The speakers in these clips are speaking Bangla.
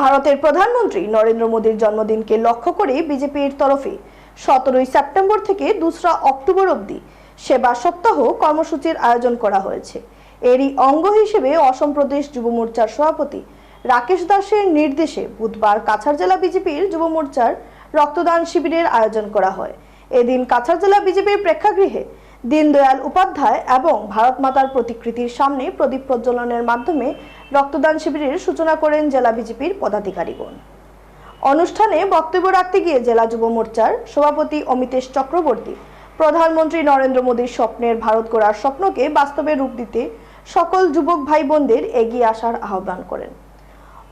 ভারতের প্রধানমন্ত্রী নরেন্দ্র মোদীর জন্মদিনকে লক্ষ্য করে বিজেপির তরফে সতেরোই সেপ্টেম্বর থেকে দোসরা অক্টোবর অবধি সেবা সপ্তাহ কর্মসূচির আয়োজন করা হয়েছে। এরই অঙ্গ হিসেবে অসম প্রদেশ যুব মোর্চার সভাপতি রাকেশ দাসের নির্দেশে বুধবার কাছাড় জেলা বিজেপির যুব মোর্চার রক্তদান শিবিরের আয়োজন করা হয়। এদিন কাছাড় জেলা বিজেপির প্রেক্ষাগৃহে দীনদয়াল উপাধ্যায় এবং ভারত মাতার প্রতিকৃতির সামনে প্রদীপ প্রজ্বলনের মাধ্যমে রক্তদান শিবিরের সূচনা করেন জেলা বিজেপির পদাধিকারীগণ। অনুষ্ঠানে বক্তব্য রাখতে গিয়ে জেলা যুব মোর্চার সভাপতি অমিতেশ চক্রবর্তী, প্রধানমন্ত্রী নরেন্দ্র মোদীর স্বপ্নের ভারত গড়ার স্বপ্নকে বাস্তবে রূপ দিতে সকল যুবক ভাই বোনদের এগিয়ে আসার আহ্বান করেন।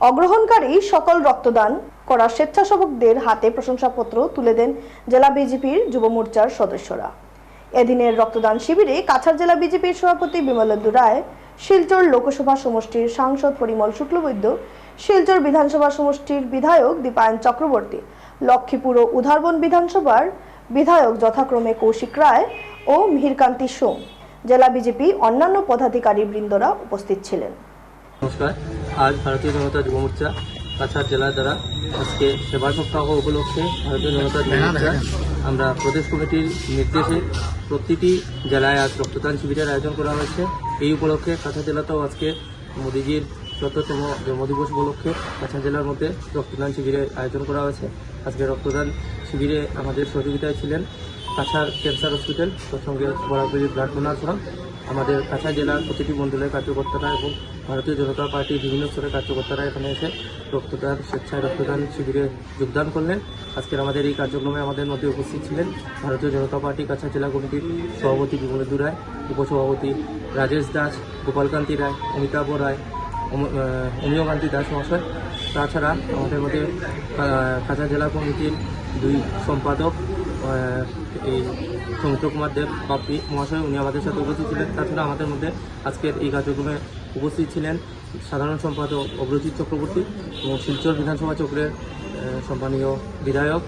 অগ্রহণকারী সকল রক্তদান করা স্বেচ্ছাসেবকদের হাতে প্রশংসাপত্র তুলে দেন জেলা বিজেপির যুব মোর্চার সদস্যরা। এদিনের রক্তদান শিবিরে কাছাড় জেলা বিজেপির সভাপতি বিমলেন্দু রায় শিলচর লোকসভা সমষ্টির সাংসদ পরিমল শুক্লবৈদ্য শিলচর বিধানসভা সমষ্টির বিধায়ক দীপায়ন চক্রবর্তী লক্ষ্মীপুর ও উধারবন বিধানসভার বিধায়ক যথাক্রমে কৌশিক রায় ও মিহিরকান্তি সোম। জেলা বিজেপি অন্যান্য পদাধিকারী বৃন্দরা উপস্থিত ছিলেন। নমস্কার আজ ভারতীয় জনতা যুব মোর্চা কাছাড় জেলার দ্বারা আজকে সেবা সপ্তাহ উপলক্ষে ভারতীয় জনতা যুব মোর্চা আমরা প্রদেশ কমিটির নির্দেশে প্রতিটি জেলায় আজ রক্তদান শিবিরের আয়োজন করা হয়েছে। এই উপলক্ষে কাছা জেলাতেও আজকে মোদিজির চতুর্থম জন্মদিবস উপলক্ষে কাছা জেলার মধ্যে রক্তদান শিবিরের আয়োজন করা হয়েছে। আজকে রক্তদান শিবিরে আমাদের সহযোগিতায় ছিলেন কাছাড় ক্যান্সার হসপিটাল তার সঙ্গে বরাকরি ব্লাড ডোনার ফোরাম আমাদের কাছাড় জেলার প্রতিটি মণ্ডলের কার্যকর্তারা এবং ভারতীয় জনতা পার্টির বিভিন্ন স্তরের কার্যকর্তারা এখানে এসে রক্তদান, স্বেচ্ছায় রক্তদান শিবিরে যোগদান করলেন। আজকের আমাদের এই কার্যক্রমে আমাদের মধ্যে উপস্থিত ছিলেন ভারতীয় জনতা পার্টি কাছাড় জেলা কমিটির সভাপতি বিমলেন্দু রায়, উপসভাপতি রাজেশ দাস, গোপালকান্তি রায়, অমিতাভ রায়, অম- অমিয়কান্তি দাস মহাশয়। তাছাড়া আমাদের মধ্যে কাছাড় জেলা কমিটির দুই সম্পাদক এই সৌমিত্র কুমার দেব, বাপি মহাশয়, উনি আমাদের সাথে উপস্থিত ছিলেন। তাছাড়া আমাদের মধ্যে আজকের এই কার্যক্রমে উপস্থিত ছিলেন সাধারণ সম্পাদক অগ্রজিৎ চক্রবর্তী এবং শিলচর বিধানসভা চক্রের সম্মানীয় বিধায়ক।